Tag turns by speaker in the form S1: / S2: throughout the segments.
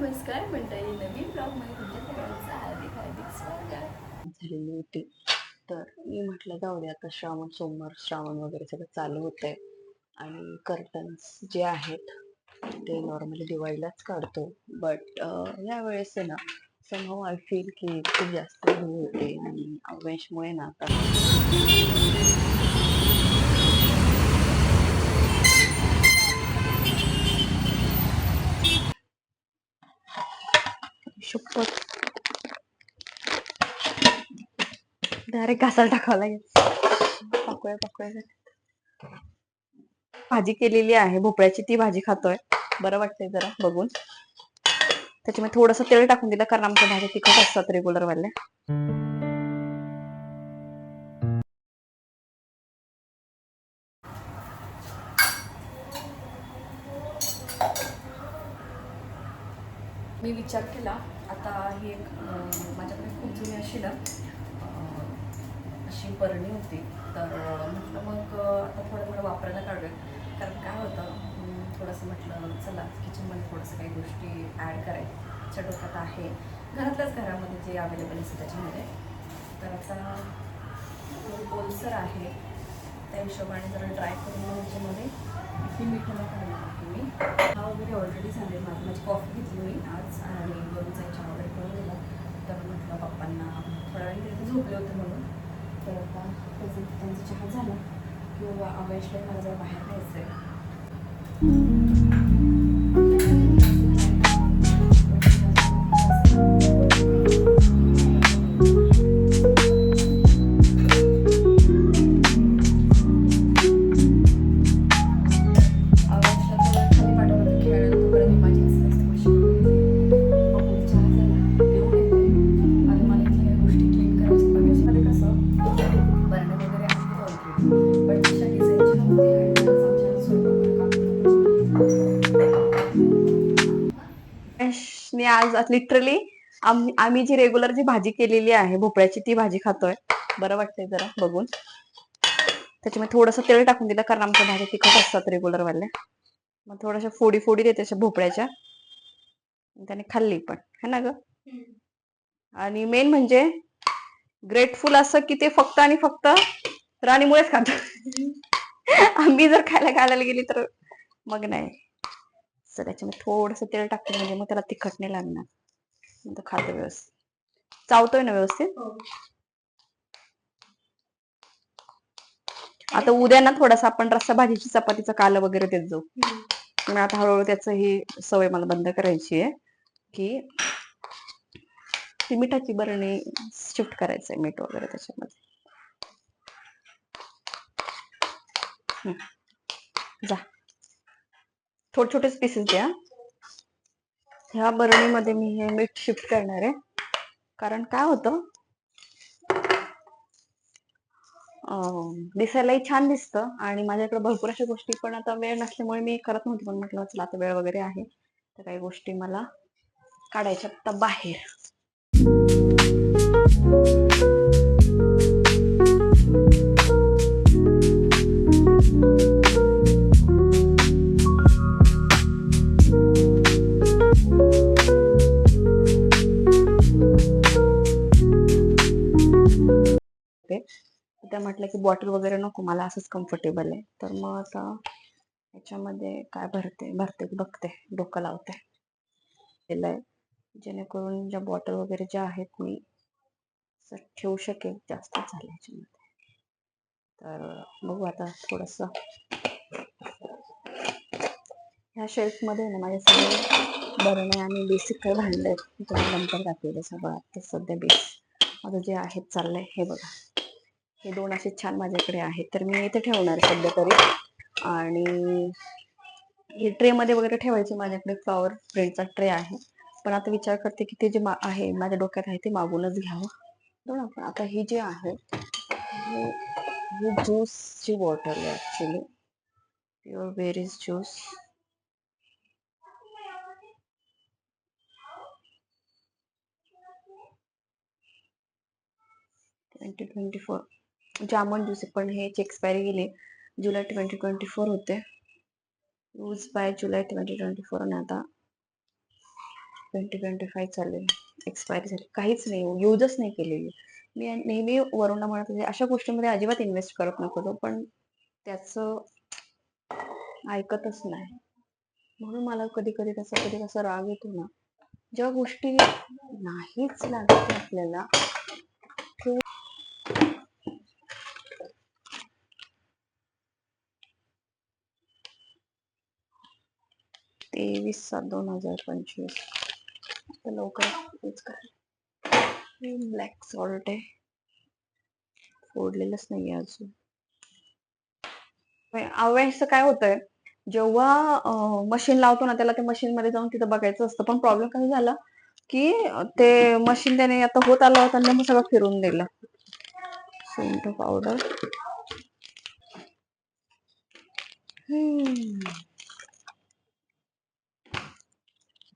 S1: नमस्कार मंडळी नवीन ब्लॉगमध्ये तुमच्या सगळ्यांचं हार्दिक हार्दिक स्वागत.
S2: झालेली होती तर मी म्हटलं जाऊ दे आता श्रावण सोमवार श्रावण वगैरे सगळं चालू होत आहे आणि कर्टन्स जे आहेत ते नॉर्मली दिवाळीलाच काढतो. बट यावेळेस आहे ना समहाव आय फील की खूप जास्त होते आणि अवेशमुळे ना आता शपथ डायरेक्ट घासायला टाकावं लागेल. पाकळ्या पाकळ्या भाजी केलेली आहे. भोपळ्याची ती भाजी खातोय. बरं वाटतंय जरा बघून. त्याच्यामध्ये थोडस तेल टाकून दिलं कारण आमच्या भाज्या तिखट असतात रेग्युलर वाल्या
S1: मी विचार केला आता ही एक माझ्याकडे खूप जुनी अशी ना अशी बरणी होती. तर म्हटलं मग आता थोडं थोडं वापरायला काढूया कारण काय होतं थोडंसं म्हटलं चला किचनमध्ये थोडंसं काही गोष्टी ॲड करायच्या डोक्यात आहे. घरातल्याच घरामध्ये जे अवेलेबल असतं त्याच्यामध्ये. तर आता थोडी आहे त्या हिशोबाने जरा ड्राय करून त्याच्यामध्ये ह्याच्यामध्ये ही मिठाला काढणार आहे मी. वगैरे ऑलरेडी झाले. माझी माझी कॉफी घेतली मी आज आणि वरून चहा वगैरे करून दिला. तर म्हटलं पप्पांना थोड्या वेळ तिथे झोपले होते म्हणून. तर आता त्याचं त्यांचा चहा झाला. किंवा अवयशला मला जरा बाहेर जायचं आहे मी
S2: आज लिटरली आम्ही जी रेग्युलर जी भाजी केलेली आहे भोपळ्याची ती भाजी खातोय. बरं वाटतंय जरा बघून. त्याच्यामुळे थोडस तेल टाकून दिलं कारण आमच्या भाज्या तिखट असतात रेग्युलर वाल्या मग थोड्याशा फोडी फोडी देते अशा भोपळ्याच्या. त्याने खाल्ली पण. है ना ग? आणि मेन म्हणजे ग्रेटफुल असं की ते फक्त आणि फक्त राणीमुळेच खातो आम्ही जर खायला घालायला गेली तर मग नाही. तर त्याच्यामध्ये थोडस तेल टाकते म्हणजे मग त्याला तिखट नाही लागणार. मग तो खातो व्यवस्थित. चावतोय ना व्यवस्थित? आता उद्या ना थोडासा आपण रस्सा भाजीची चपातीचा काल वगैरे देत जाऊ. मग आता हळूहळू त्याचं ही सवय मला बंद करायची आहे की ती मिठाची बरणी शिफ्ट करायचंय मीठ वगैरे त्याच्यामध्ये. जा. छोटे छोटेच पीसेस द्या. ह्या बरणीमध्ये मी हे मीठ शिफ्ट करणार आहे. कारण काय होतं? दिसायलाही छान दिसतं आणि माझ्याकडे भरपूर अशा गोष्टी पण आता वेळ नसल्यामुळे मी करत नव्हती पण म्हटलं चला आता वेळ वगैरे आहे. तर काही गोष्टी मला काढायच्या आता बाहेर. त्या म्हटलं की बॉटल वगैरे नको मला असंच कम्फर्टेबल आहे. तर मग आता याच्यामध्ये काय भरते भरते की बघते डोकं लावते. केलंय. जेणेकरून ज्या बॉटल वगैरे ज्या आहेत मी असं ठेवू शकेल जास्त झालं याच्यामध्ये. तर बघू आता थोडस. ह्या शेल्फमध्ये ना माझे सगळे बरणे आणि बेसिक काही भांडले आहेत. नंतर दाखवले सगळं. आता सध्या बेस माझं जे आहे चाललंय हे बघा. हे दोन असे छान माझ्याकडे आहेत. तर मी इथे ठेवणार सध्या तरी आणि हे ट्रेमध्ये वगैरे ठेवायचे माझ्याकडे फ्लॉवर प्रिंटचा ट्रे आहे. पण आता विचार करते की ते जे मा- आहे माझ्या डोक्यात आहे ते मागूनच घ्यावं. दोन आपण आता ही जी आहे हे- ही ज्यूसची बॉटल आहे actually pure berries juice twenty twenty four जामन ज्यूस आहे पण ह्याची एक्सपायरी गेली जुलै ट्वेंटी ट्वेंटी फोर होते. Use by July twenty twenty four आणि आता ट्वेंटी ट्वेंटी फाय चालेल एक्सपायरी झाली. काहीच नाही यूजच नाही केलेली. मी नेहमी वरुणला म्हणत होते अशा गोष्टींमध्ये अजिबात इन्व्हेस्ट करत नको तो पण त्याचं ऐकतच नाही. म्हणून मला कधी कधी त्याचा कधी कसा राग येतो ना. ज्या गोष्टी नाहीच लागत आपल्याला तेवीस सात दोन हजार पंचवीस. आता लवकर काय ब्लॅक सॉल्ट आहे फोडलेलंच नाहीये अजून. अवेळेस काय होतंय? जेव्हा मशीन लावतो ना त्याला ते मशीन मध्ये जाऊन तिथं बघायचं असतं. पण प्रॉब्लेम काय झाला की ते मशीन त्याने आता होत आलं होतं मग सगळं फिरून दिलं सुंठ पावडर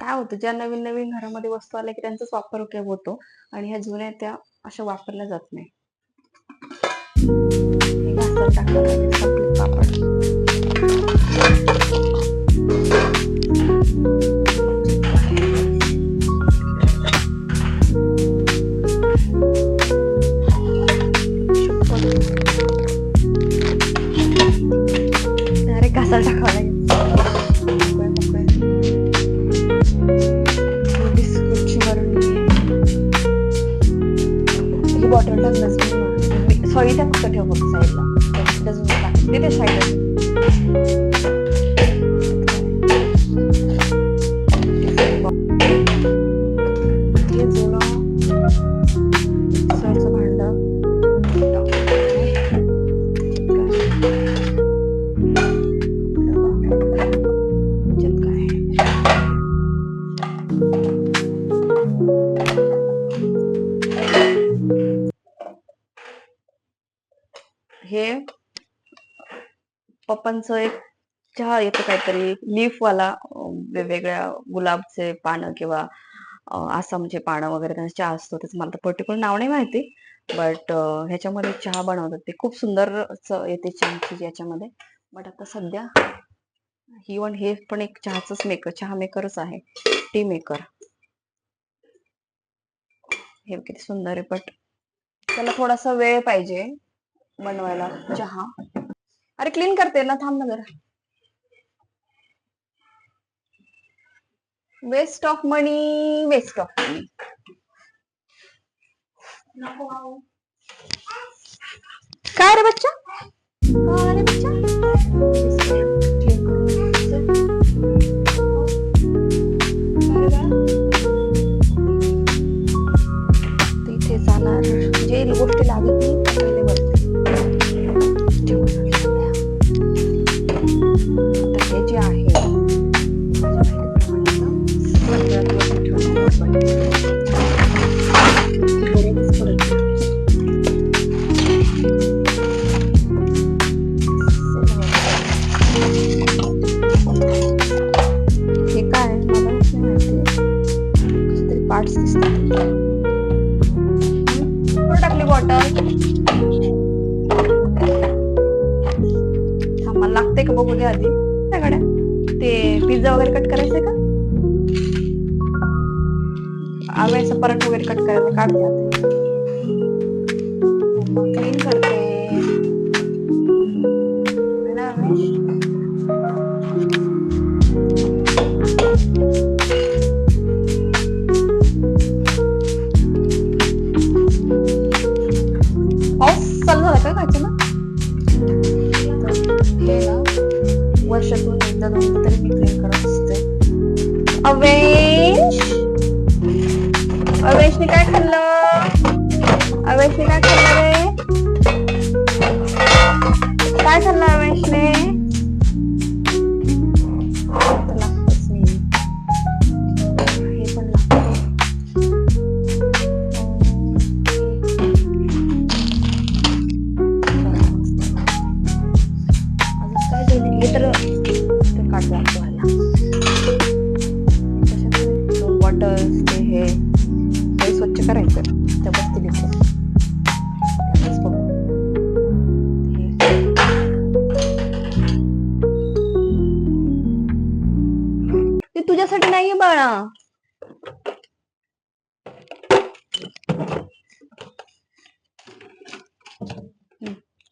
S2: काय होतं ज्या नवीन नवीन घरामध्ये वस्तू आल्या की त्यांचाच वापर होतो आणि ह्या जुन्या त्या अशा वापरल्या जात नाही. पप्पांचं एक चहा येतो काहीतरी लीफ वाला वेगवेगळ्या गुलाबचे पानं किंवा आसामचे पानं वगैरे त्यांचा चहा असतो त्याचं मला तर पर्टिक्युलर नाव नाही माहिती बट ह्याच्यामध्ये चहा बनवतात. ते खूप सुंदर येते चहाची याच्यामध्ये. बट आता सध्या ही वन हे पण एक चहाच मेकर चहा मेकरच आहे. टी मेकर हे किती सुंदर आहे बट त्याला थोडासा वेळ पाहिजे बनवायला चहा. अरे क्लीन करते ना थांब ना जरा. Waste of money waste of money काय रे बच्चा?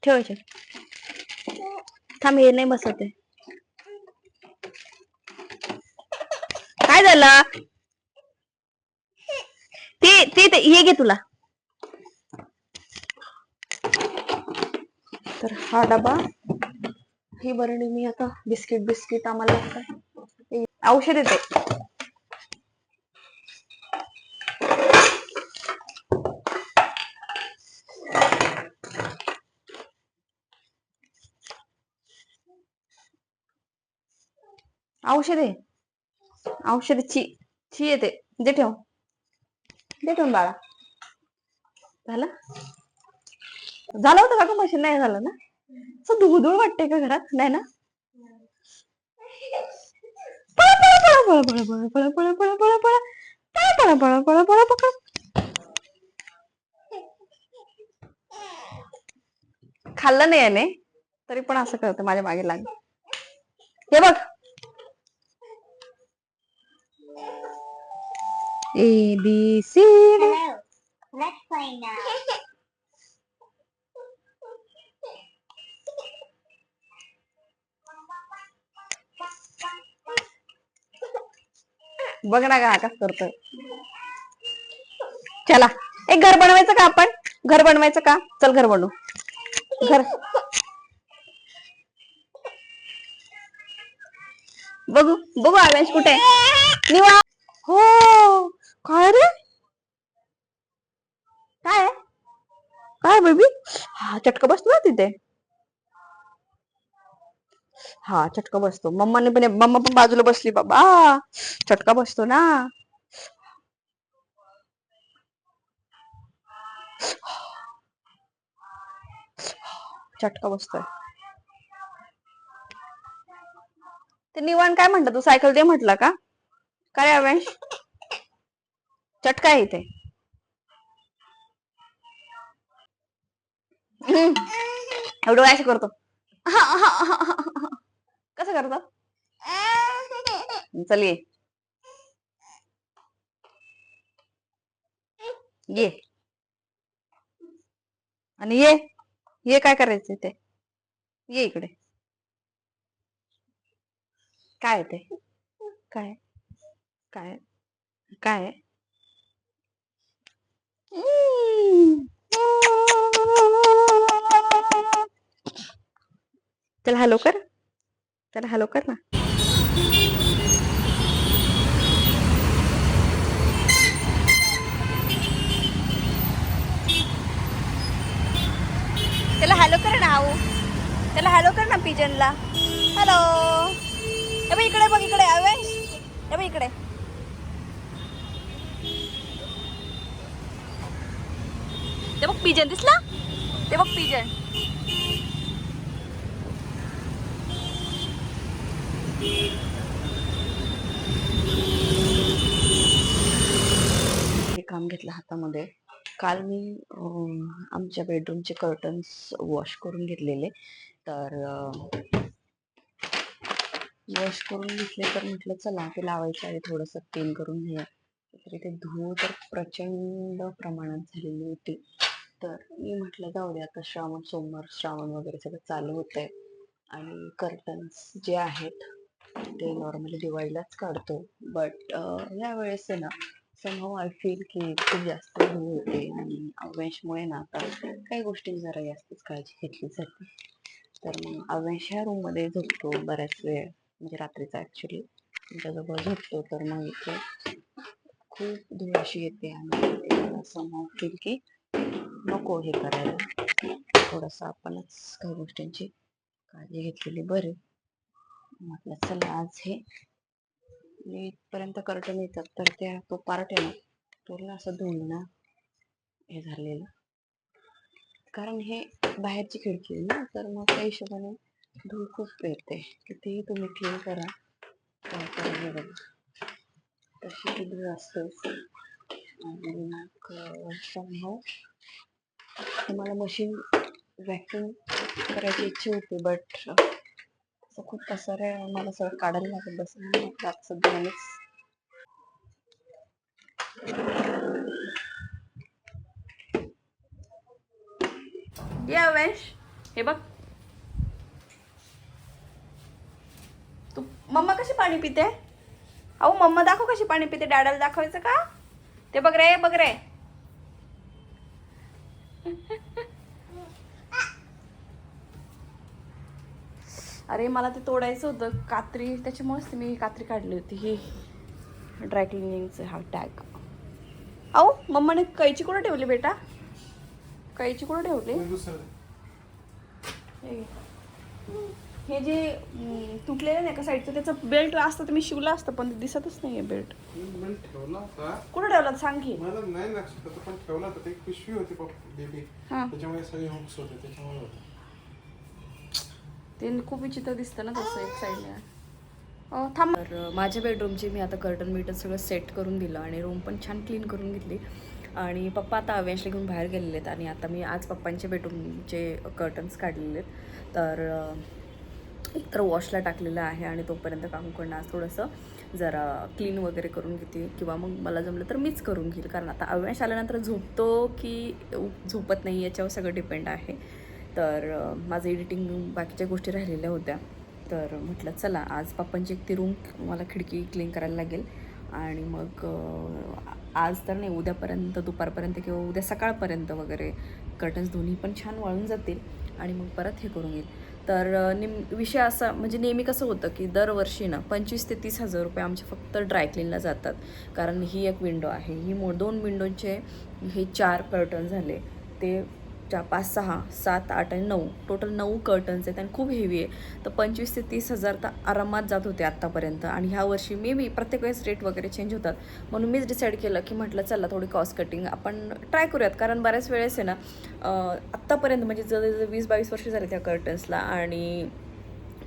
S2: ठेवायचे ठेव. थांब हे नाही बसत आहे काय झालं? ते ते ते- हे घे तुला. तर हा डबा. ही बरणी मी आता बिस्किट बिस्किट आम्हाला औषध येते औषध आहे औषध ची ची येते दे ठेव दे ठेवून बाळा झालं झालं होतं का मशीन नाही झालं ना असं धुळधुळ वाटते का घरात नाही ना पळा, पळा, पळा, पळा, पळा, पळा, पळा, पळा, पळा, पळा, पळा, पळा, पळा, पळा, पकड खाल्लं नाही याने तरी पण असं करते माझ्या मागे लाग हे बघ A B C
S3: Hello. Let's play now.
S2: बघ ना का आकाश करतोय चला एक घर बनवायचं का आपण घर बनवायचं का चल घर बनवू घर बघू बघू आवेश कुठे आहे? निवा काय रे? काय? काय बेबी? हा चटक बसतो ना तिथे. हा चटका बसतो. मम्माने पण मम्मा पण बाजूला बसली बाबा. चटका बसतो ना. चटका बसतोय. ते निवाण काय म्हणतात तू? सायकल दे म्हटलं का? काय अवेश? चटका आहे इथे. एवढं काय करतो. कसं करतो चल ये. ये. आणि ये. ये काय करायचं ते ये इकडे. काय ते? काय? काय? काय? चल हॅलो कर. चल हॅलो कर ना. त्याला हॅलो कर ना आऊ. त्याला हॅलो कर ना पिजनला. हॅलो. हे इकडे बघ इकडे. अवेश. हे बघ इकडे. ते बघ पिजन दिसला? ते बघ पिजन हे काम घेतलं हातामध्ये. काल मी आमच्या बेडरूमचे कर्टन्स वॉश करून घेतलेले. तर वॉश करून घेतले तर म्हटलं चला ते लावायच्या आधी थोडंसं क्लीन करून घेऊया. तर इथे धूळ तर प्रचंड प्रमाणात झालेली होती. तर मी म्हटलं जाऊ दे आता श्रावण सोमवार श्रावण वगैरे सगळं चालू होतंय. आणि कर्टन्स जे आहेत ते नॉर्मली दिवाळीलाच काढतो. बट या वेळेस आहे ना समहाव आय फील की खूप जास्त धूळ होते आणि अवेशमुळे ना आता काही गोष्टी जरा जास्तच काळजी घेतली जाते तर मग अवेश ह्या रूममध्ये झोपतो बऱ्याच वेळ म्हणजे रात्रीचा ॲक्च्युली त्याच्याजवळ झोपतो तर मग इथे खूप धूळ अशी येते आणि समहाव फील की नको हे करायला. थोडंसं आपणच काही गोष्टींची काळजी घेतलेली बरी. म्हटलं चला आज हे. मी इथपर्यंत कर्टन येतात तर त्या तो पार्ट आहे ना पूर्ण असं धुळणं हे झालेलं. कारण हे बाहेरची खिडकी आहे ना तर मग त्या हिशोबाने धूळ खूप येते कितीही तुम्ही क्लीन करा काय करा बघा. तशी ती धूळ असतेच. आणि मग somehow तुम्हाला मशीन व्हॅक्युम करायची इच्छा होती बट खूप पसार आहे मला सगळं काढायला लागत बस सध्या
S4: वेश हे बघ. तू मम्मा कशी पाणी पिते? अहो मम्मा दाखव कशी पाणी पिते? डॅडाला दाखवायचं का? ते बघ रे बघ रे. अरे मला ते तोडायचं होतं. कात्री त्याच्यामुळेच मी कात्री काढली होती. ही ड्रायक्लिनिंगचं हा टॅग अहो मम्माने कैची कुठं ठेवली बेटा? कैची कुठं ठेवली? हे जे तुटलेलं नाही का साईडचं त्याचं बेल्ट असतं तर मी शिवलं असतं पण ते दिसतच नाहीये बेल्ट
S5: मी ठेवला होता.
S4: कुठं ठेवलं सांग की.
S5: मला नाही लक्षात होतं पण ठेवला होता. ते एक पिशवी होती बेबी
S4: हा.
S5: त्याच्यामुळे सगळे हुक्स होते त्याच्यामुळे होतं.
S4: ते खूप विचित्र दिसतं ना तसं एक साईडला अं, थांब.
S2: तर माझ्या बेडरूमची मी आता कर्टन बिटन सगळं सेट करून दिलं आणि रूम पण छान क्लीन करून घेतली. आणि पप्पा आता अव्यांशला घेऊन बाहेर गेलेले आहेत आणि आता मी आज पप्पांच्या बेडरूमचे कर्टन्स काढलेले आहेत तर अ, एकतर वॉशला टाकलेलं आहे आणि तोपर्यंत काम करणं आज थोडंसं जरा क्लीन वगैरे करून घेते किंवा मग मला जमलं तर मीच करून घेईल. कारण आता अव्यांश आल्यानंतर झोपतो की झोपत नाही याच्यावर सगळं डिपेंड आहे. तर माझं एडिटिंग बाकीच्या गोष्टी राहिलेल्या होत्या. तर म्हटलं चला आज पप्पांची एक ती रूम मला खिडकी क्लीन करायला लागेल. आणि मग आज तर नाही उद्यापर्यंत दुपारपर्यंत किंवा उद्या सकाळपर्यंत वगैरे कर्टन्स दोन्ही पण छान वाळून जातील आणि मग परत हे करून येईल. तर निम नेम विषय असा म्हणजे नेहमी कसं होतं की दरवर्षी ना पंचवीस ते तीस हजार रुपये आमचे फक्त ड्रायक्लीनला जातात. कारण ही एक विंडो आहे. ही मो दोन विंडोचे हे चार कर्टन झाले. ते चार पाच सहा सात आठ आणि नऊ. टोटल नऊ कर्टन्स आहेत आणि खूप हेवी आहे तर पंचवीस ते तीस हजार तर आरामात जात होते आत्तापर्यंत. आणि ह्या वर्षी मे बी प्रत्येक वेळेस रेट वगैरे चेंज होतात. म्हणून मीच डिसाईड केलं की म्हटलं चला थोडी कॉस्ट कटिंग आपण ट्राय करूयात. कारण बऱ्याच वेळेस आहे ना आत्तापर्यंत म्हणजे जवळजवळ वीस बावीस वर्ष झाले त्या कर्टन्सला आणि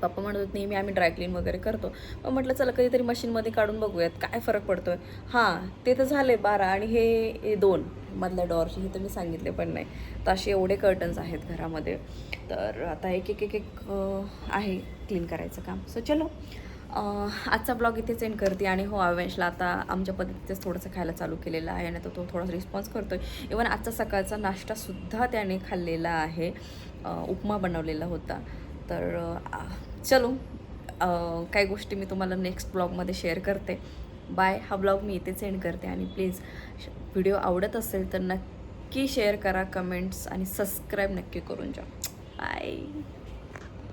S2: पप्पा म्हणत होते नेहमी आम्ही ड्रायक्लीन वगैरे करतो. मग म्हटलं चला कधीतरी मशीनमध्ये काढून बघूयात काय फरक पडतोय? हां ते तर झाले बारा आणि हे दोन मधल्या डॉरचे हे तर मी सांगितले पण नाही. तर असे एवढे कर्टन्स आहेत घरामध्ये. तर आता एक एक एक एक आहे क्लीन करायचं काम. सो चलो आजचा ब्लॉग इथेच एंड करते आणि हो अवेंशला आता आमच्या पद्धतीतच थोडंसं खायला चालू केलेलं आहे आणि तो तो थोडासा रिस्पॉन्स करतो आहे इवन आजचा सकाळचा नाश्तासुद्धा त्याने खाल्लेला आहे. उपमा बनवलेला होता. तर चलो काही गोष्टी मी तुम्हाला नेक्स्ट ब्लॉगमध्ये शेअर करते. बाय हा ब्लॉग मी इथेच सेंड करते आणि प्लीज व्हिडिओ आवडत असेल तर नक्की शेअर करा कमेंट्स आणि सबस्क्राईब नक्की करून जा बाय